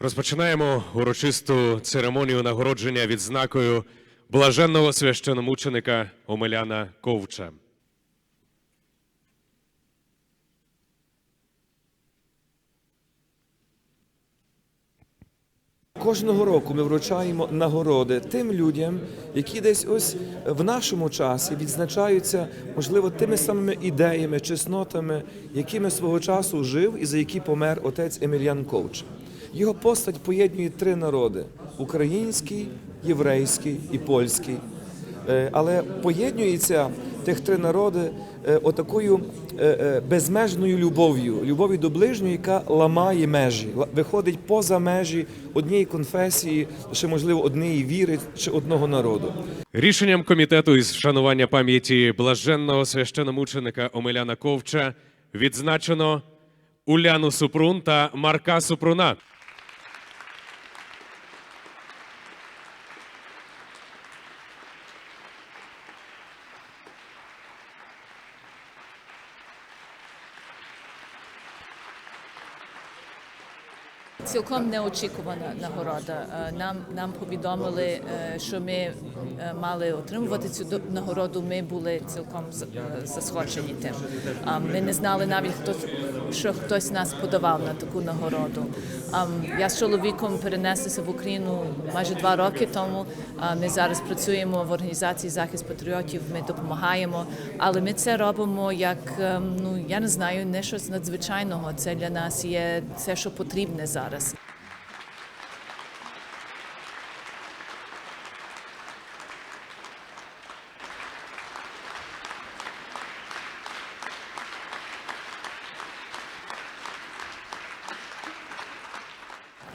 Розпочинаємо урочисту церемонію нагородження відзнакою блаженного священомученика Омеляна Ковча. Кожного року ми вручаємо нагороди тим людям, які десь ось в нашому часі відзначаються, можливо, тими самими ідеями, чеснотами, якими свого часу жив і за які помер отець Емельян Ковч. Його постать поєднує три народи: український, єврейський і польський. Е, Але поєднується тих три народи е, отакою е, безмежною любов'ю, любов'ю до ближнього, яка ламає межі, виходить поза межі однієї конфесії, ще можливо однієї віри чи одного народу. Рішенням комітету із вшанування пам'яті блаженного священомученика Омеляна Ковча відзначено Уляну Супрун та Марка Супруна. Цілком неочікувана нагорода. Е, Нам нам повідомили, е, що ми е, мали отримувати цю нагороду. Ми були цілком засхочені тим. Ми не знали навіть хто що хтось нас подавав на таку нагороду. Я з чоловіком перенеслися в Україну майже два роки тому. Ми зараз працюємо в організації захист патріотів. Ми допомагаємо, але ми це робимо як ем, ну я не знаю, не щось надзвичайного. Це для нас є це, що потрібне зараз.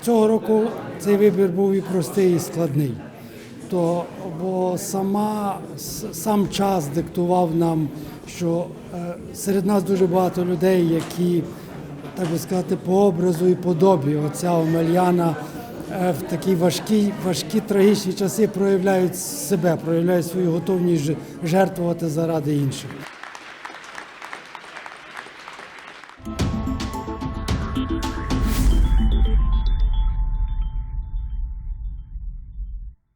Цього року цей вибір був і простий, і складний. То, бо сама, сам час диктував нам, що е, серед нас дуже багато людей, які, так би сказати, по образу і подобі Оця Омельяна е, в такі важкі, важкі трагічні часи проявляють себе, проявляють свою готовність жертвувати заради інших.